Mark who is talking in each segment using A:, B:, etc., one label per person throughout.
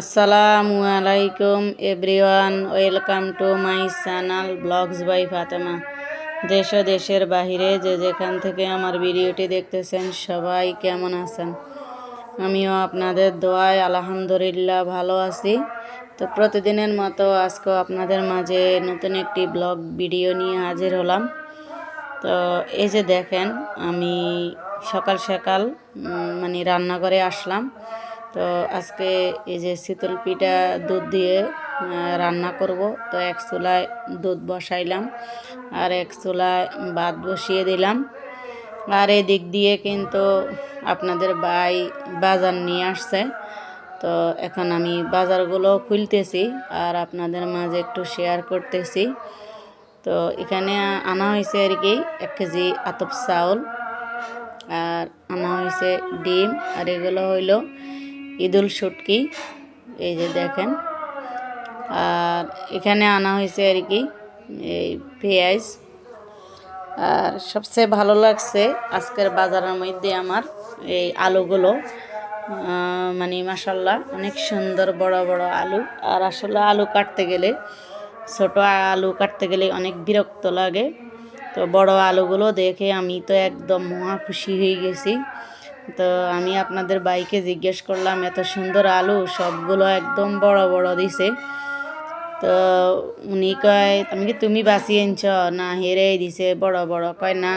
A: আসসালামু আলাইকুম, everyone. Welcome to my channel blogs by Fatema. দেশ ও দেশের বাহিরে যে যেখান থেকে আমার ভিডিওটি দেখতেছেন, সবাই কেমন আছেন? আমিও আপনাদের দোয়ায় আলহামদুলিল্লাহ ভালো আছি। তো প্রতিদিনের মতো আজকেও আপনাদের মাঝে নতুন একটি ব্লগ ভিডিও নিয়ে হাজির হলাম। তো এই যে দেখেন, আমি সকাল সকাল মানে রান্নাঘরে আসলাম। তো আজকে এই যে শীতল পিঠা দুধ দিয়ে রান্না করব। তো এক চুলায় দুধ বসাইলাম আর এক চুলায় ভাত বসিয়ে দিলাম। আর এদিক দিয়ে কিন্তু আপনাদের ভাই বাজার নিয়ে আসছে। তো এখন আমি বাজারগুলো খুলতেছি আর আপনাদের মাঝে একটু শেয়ার করতেছি। তো এখানে আনা হয়েছে আর কি এক কেজি আতপ চাউল আর আনা হয়েছে ডিম আর এগুলো হইল ঈদুল শুটকি এই যে দেখেন। আর এখানে আনা হয়েছে আর কি, এই পেঁয়াজ। আর সবচেয়ে ভালো লাগছে আজকের বাজারের মধ্যে আমার এই আলুগুলো। মানে মাসাল্লাহ অনেক সুন্দর বড় বড় আলু। আর আসলে আলু কাটতে গেলে, ছোট আলু কাটতে গেলে অনেক বিরক্ত লাগে। তো বড় আলুগুলো দেখে আমি তো একদম মহা খুশি হয়ে গেছি। তো আমি আপনাদের বাইকে জিজ্ঞেস করলাম, এত সুন্দর আলু, সবগুলো একদম বড় বড় দিছে। তো উনি কয়, আমি কি তুমি বাঁচিয়ে আনছ না হেরে দিছে, বড় বড়। কয়, না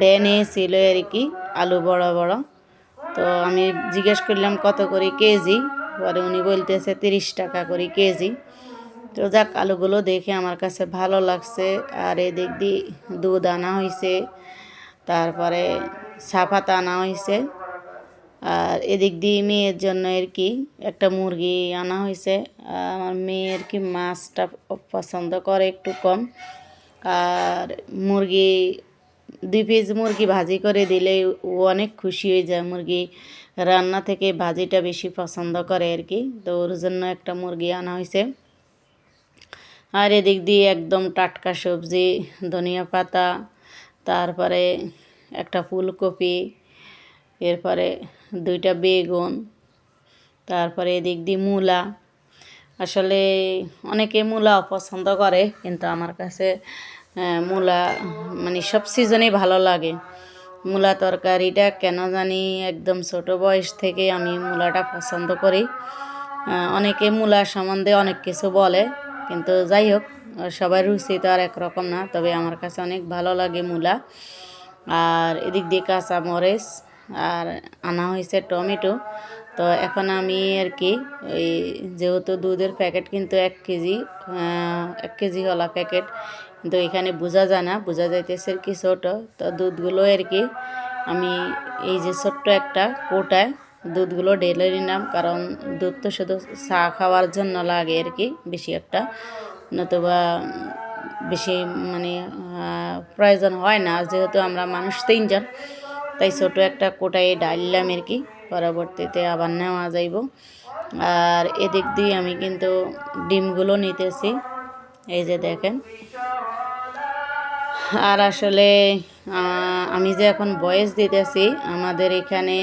A: ডেনে ছিল আর কি, আলু বড় বড়। তো আমি জিজ্ঞেস করলাম, কত করে কেজি? পরে উনি বলতেছে, তিরিশ টাকা করে কেজি। তো যাক, আলুগুলো দেখে আমার কাছে ভালো লাগছে। আর এদিক দিয়ে দুধ আনা হয়েছে তারপরে সাফাত আনা হয়েছে আর এদিক দিয়ে মেয়ের জন্য আর কি একটা মুরগি আনা হয়েছে আমার মেয়ে আর কি মাছটা পছন্দ করে একটু কম। আর মুরগি, দুই পিস মুরগি ভাজি করে দিলে ও অনেক খুশি হয়ে যায়। মুরগি রান্না থেকে ভাজিটা বেশি পছন্দ করে আর কি। তো ওর জন্য একটা মুরগি আনা হয়েছে আর এদিক দিয়ে একদম টাটকা সবজি, ধনিয়া পাতা, তারপরে একটা ফুলকপি, এরপরে দুইটা বেগুন, তারপরে এদিক দিয়ে মূলা। আসলে অনেকে মূলা অপছন্দ করে, কিন্তু আমার কাছে মূলা মানে সব সিজনেই ভালো লাগে। মূলা তরকারিটা কেন জানি একদম ছোট বয়স থেকে আমি মূলাটা পছন্দ করি। অনেকে মূলা সম্বন্ধে অনেক কিছু বলে, কিন্তু যাই হোক, সবার রুচি তো আর একরকম না, তবে আমার কাছে অনেক ভালো লাগে মূলা। আর এদিক দিয়ে কাঁচা মরিচ আর আনা হয়েছে টমেটো। তো এখন আমি আর কি ওই যেহেতু দুধের প্যাকেট কিন্তু এক কেজি এক কেজি হলা প্যাকেট। কিন্তু এখানে বোঝা যায় না, বোঝা যাইতেছে কি ছোটো। তো দুধগুলো আর কি আমি এই যে ছোট্ট একটা কোটায় দুধগুলো ঢেলে নিলাম, কারণ দুধ তো শুধু চা খাওয়ার জন্য লাগে আর কি, বেশি একটা। নতুবা বেশি মানে প্রয়োজন হয় না। যেহেতু আমরা মানুষ তিনজন, তাই ছোট একটা কোটায় ডাললাম আর কি। পরবর্তীতে আবার নেওয়া যাইব। আর এদিক দিয়ে আমি কিন্তু ডিমগুলো নিতেছি। এই যে দেখেন। আর আসলে আমি যে এখন বয়স দিতেছি, আমাদের এখানে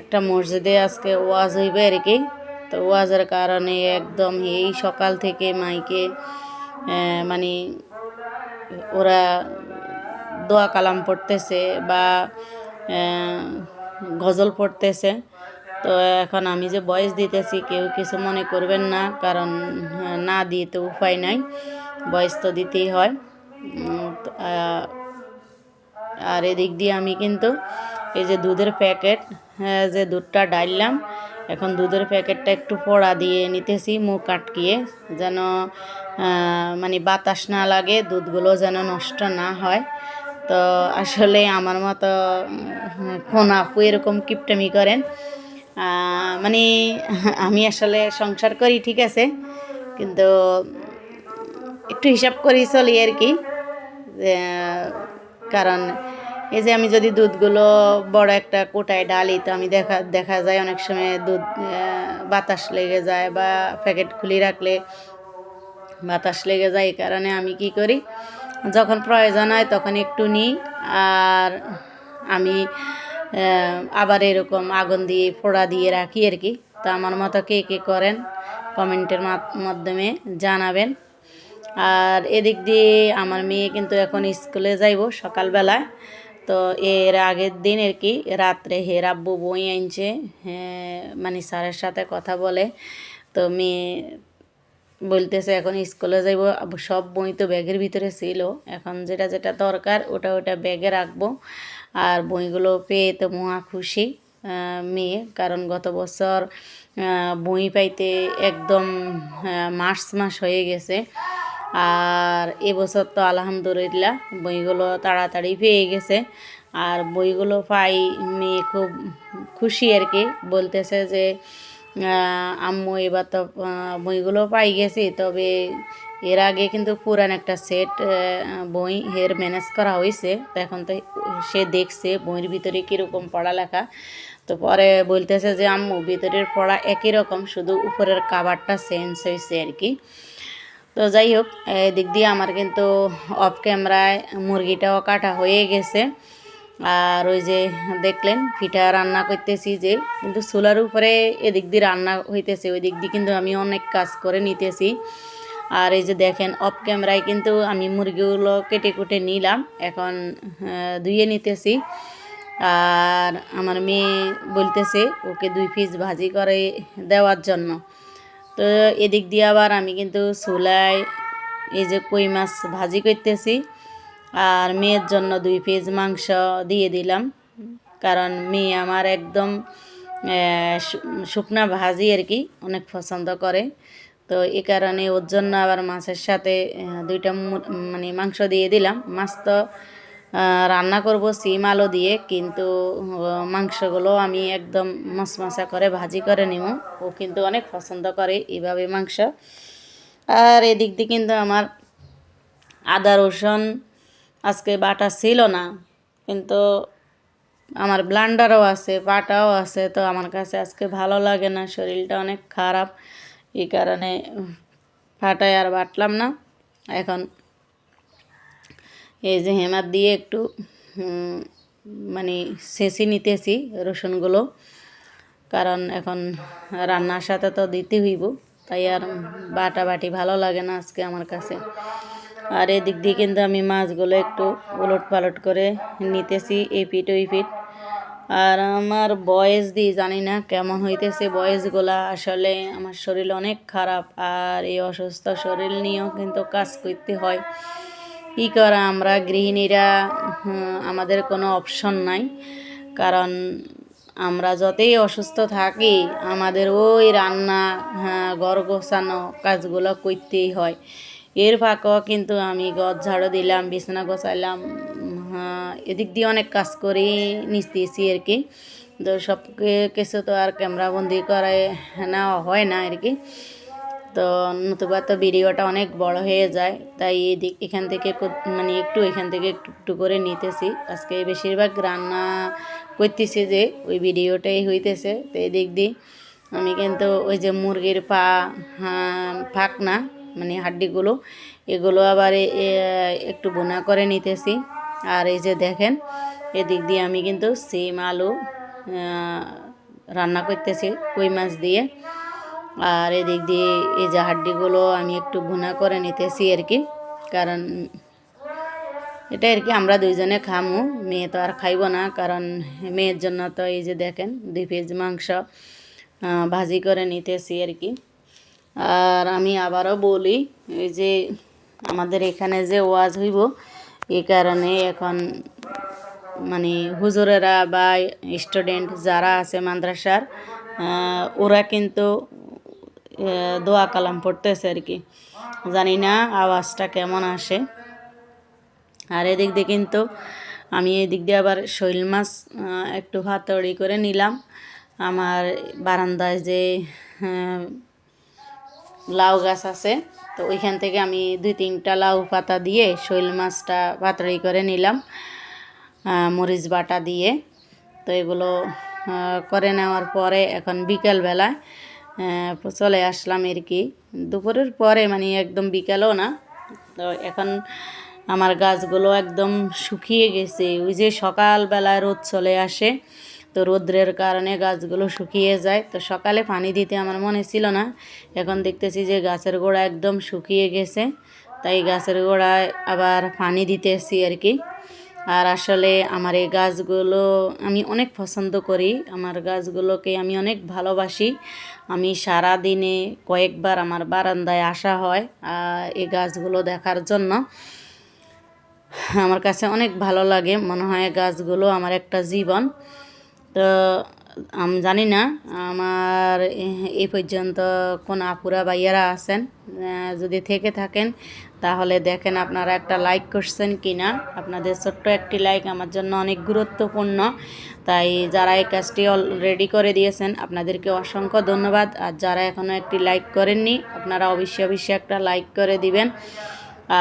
A: একটা মসজিদে আজকে ওয়াজ হইবে আর কি। তো ওয়াজের কারণে একদম এই সকাল থেকে মাইকে মানে ওরা দোয়া কালাম পড়তেছে বা গজল পড়তেছে। তো এখন আমি যে বয়স দিতেছি, কেউ কিছু মনে করবেন না, কারণ না দিয়ে তো উপায় নাই। বয়স তো দিতেই হয়। আর এদিক দিয়ে আমি কিন্তু এই যে দুধের প্যাকেট যে দুধটা ডাললাম এখন দুধের প্যাকেটটা একটু পোড়া দিয়ে নিতেছি, মুখ আটকিয়ে যেন মানে বাতাস না লাগে, দুধগুলো যেন নষ্ট না হয়। তো আসলে আমার মতো কোন আপু এরকম কিপটামি করেন। মানে আমি আসলে সংসার করি, ঠিক আছে? কিন্তু একটু হিসাব করি চলি আর কি। কারণ এই যে আমি যদি দুধগুলো বড় একটা কোটায় ডালি, তো আমি দেখা দেখা যায় অনেক সময় দুধ বাতাস লেগে যায় বা প্যাকেট খুলে রাখলে বাতাস লেগে যায়, এই কারণে আমি কি করি, যখন প্রয়োজন হয় তখন একটু নিই। আর আমি আবার এরকম আগুন দিয়ে, ফোড়া দিয়ে রাখি আর কি। তো আমার মতো কে কে করেন, কমেন্টের মাধ্যমে জানাবেন। আর এদিক দিয়ে আমার মেয়ে কিন্তু এখন স্কুলে যাইব সকালবেলায় তো এর আগের দিন আর কি রাত্রে হের আব্বু বই আনছে মানে স্যারের সাথে কথা বলে। তো মেয়ে বলতেছে, এখন স্কুলে যাইব। সব বই তো ব্যাগের ভিতরে ছিল। এখন যেটা যেটা দরকার, ওটা ওটা ব্যাগে রাখব। আর বইগুলো পেয়ে তো মহা খুশি মেয়ে। কারণ গত বছর বই পাইতে একদম মার্চ মাস হয়ে গেছে। আর এবছর তো আলহামদুলিল্লাহ বইগুলো তাড়াতাড়ি পেয়ে গেছে। আর বইগুলো পাই মেয়ে খুব খুশি আর কি, বলতেছে যে আম্মু এবার তো বইগুলো পাই গেছি, তবে এর আগে কিন্তু পুরান একটা সেট বই এর ম্যানেজ করা হয়েছে তো এখন তো সে দেখছে বইয়ের ভিতরে কীরকম পড়ালেখা। তো পরে বলতেছে যে, আম্মু ভিতরের পড়া একই রকম, শুধু উপরের কাভারটা চেঞ্জ হয়েছে আর কি। তো যাই হোক, এদিক দিয়ে আমার কিন্তু অফ ক্যামেরায় মুরগিটাও কাটা হয়ে গেছে। আর ওই যে দেখলেন, পিঠা রান্না করতেছি যে, কিন্তু চুলার উপরে এদিক দিয়ে রান্না হইতেছে ওই দিক দিয়ে কিন্তু আমি অনেক কাজ করে নিতেছি। আর এই যে দেখেন অফ ক্যামেরায় কিন্তু আমি মুরগিগুলো কেটে কুটে নিলাম, এখন ধুয়ে নিতেছি। আর আমার মেয়ে বলতেছে, ওকে দুই পিস ভাজি করে দেওয়ার জন্য। তো এদিক দিয়ে আবার আমি কিন্তু চুলায় এই যে কই মাছ ভাজি করতেছি। আর মেয়ের জন্য দুই পিস মাংস দিয়ে দিলাম। কারণ মেয়ে আমার একদম শুকনা ভাজি আর কি, অনেক পছন্দ করে। তো এই কারণে ওর জন্য আবার মাছের সাথে দুইটা মানে মাংস দিয়ে দিলাম। মাছ তো রান্না করব, সিম আলো দিয়ে, কিন্তু মাংসগুলো আমি একদম মশমশা করে ভাজি করে নিব ও কিন্তু অনেক পছন্দ করে এইভাবে মাংস। আর এদিক দিয়ে কিন্তু আমার আদা, রসুন, আজকে বাটা ছিল না, কিন্তু আমার ব্লান্ডারও আছে পাটাও আছে, তো আমার কাছে আজকে ভালো লাগে না, শরীরটা অনেক খারাপ। এই কারণে ফাটায় আর বাটলাম না। এখন এই যে হেমার দিয়ে একটু মানে শেষি নিতেছি রসুনগুলো। কারণ এখন রান্নার সাথে তো দিতে হইব, তাই আর বাটা বাটি ভালো লাগে না আজকে আমার কাছে। আর এদিক দিয়ে কিন্তু আমি মাছগুলো একটু উলট পালট করে নিতেছি এই পিঠ ওই পিঠ আর আমার বয়স দিয়ে জানি না কেমন হইতেছে বয়সগুলা, আসলে আমার শরীর অনেক খারাপ আর এই অসুস্থ শরীর নিয়েও কিন্তু কাজ করতে হয়। কী করা আমরা গৃহিণীরা আমাদের কোনো অপশন নাই। কারণ আমরা যতই অসুস্থ থাকি আমাদের ওই রান্না হ্যাঁ ঘর গোছানো কাজগুলো করতেই হয়। এর ফাঁকেও কিন্তু আমি ঘর ঝাড়ু দিলাম বিছানা গোছাইলাম হ্যাঁ, এদিক দিয়ে অনেক কাজ করে নিতেছি আর কি। তো সব কিছু তো আর ক্যামেরাবন্দি করে নেওয়া হয় না আর কি। তো নতুবা তো ভিডিওটা অনেক বড় হয়ে যায় তাই এদিক এখান থেকে মানে একটু এখান থেকে একটু করে নিতেছি। আজকে বেশিরভাগ রান্না করতেছি যে ওই ভিডিওটাই হইতেছে। তো এদিক দিয়ে আমি কিন্তু ওই যে মুরগির পা হ্যাঁ, ফাঁক না মানে হাড্ডিগুলো এগুলো আবার একটু বোনা করে নিতেছি। আর এই যে দেখেন এদিক দিয়ে আমি কিন্তু সিম আলু রান্না করতেছি কই মাছ দিয়ে। আর এদিক দিয়ে এই যে হাড্ডিগুলো আমি একটু ভুনা করে নিতেছি আর কি। কারণ এটা আর কি আমরা দুইজনে খামু, মেয়ে তো আর খাইব না। কারণ মেয়ের জন্য তো এই যে দেখেন, দুই পেজ মাংস ভাজি করে নিতেছি আর কি। আর আমি আবারও বলি, এই যে আমাদের এখানে যে ওয়াজ হইব এই কারণে এখন মানে হুজুরেরা বা স্টুডেন্ট যারা আছে মাদ্রাসার ওরা কিন্তু দোয়া কালাম পড়তেছে আর কি। জানি না আওয়াজটা কেমন আসে। আর এদিক দিয়ে কিন্তু আমি এদিক দিয়ে আবার শৈল মাছ একটু ভাতড়ি করে নিলাম। আমার বারান্দায় যে লাউ গাছ আছে, তো ওইখান থেকে আমি দুই তিনটা লাউ পাতা দিয়ে শৈল মাছটা পাতড়ি করে নিলাম মরিচ বাটা দিয়ে। তো এগুলো করে নেওয়ার পরে এখন বিকালবেলায় চলে আসলাম আর কি। দুপুরের পরে মানে একদম বিকালও না। তো এখন আমার গাছগুলো একদম শুকিয়ে গেছে। ওই যে সকালবেলায় রোদ চলে আসে, তো রৌদ্রের কারণে গাছগুলো শুকিয়ে যায়। তো সকালে পানি দিতে আমার মনে ছিল না। এখন দেখতেছি যে গাছের গোড়া একদম শুকিয়ে গেছে। তাই গাছের গোড়ায় আবার পানি দিতেছি আর কি। আর আসলে আমার এই গাছগুলো আমি অনেক পছন্দ করি। আমার গাছগুলোকে আমি অনেক ভালোবাসি। আমি সারা দিনে কয়েকবার আমার বারান্দায় আসা হয় এই গাছগুলো দেখার জন্য। আমার কাছে অনেক ভালো লাগে, মনে হয় গাছগুলো আমার একটা জীবন। তো, আমি, জানি না, আমার এই পর্যন্ত কোন আপুরা ভাইয়ারা আছেন যদি থেকে থাকেন তাহলে দেখেন আপনারা একটা লাইক করছেন কি না আপনাদের ছোট্ট একটি লাইক আমার জন্য অনেক গুরুত্বপূর্ণ। তাই যারা এই কাজটি অলরেডি করে দিয়েছেন, আপনাদেরকে অসংখ্য ধন্যবাদ। আর যারা এখনও একটি লাইক করেননি, আপনারা অবশ্যই অবশ্যই একটা লাইক করে দিবেন।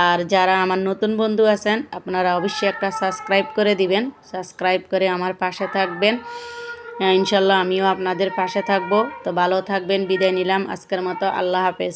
A: আর যারা আমার নতুন বন্ধু আছেন, আপনারা অবশ্যই একটা সাবস্ক্রাইব করে দিবেন। সাবস্ক্রাইব করে আমার পাশে থাকবেন। ইনশাল্লাহ আমিও আপনাদের পাশে থাকব। তো ভালো থাকবেন, বিদায় নিলাম। আজকের মতো আল্লাহ হাফেজ।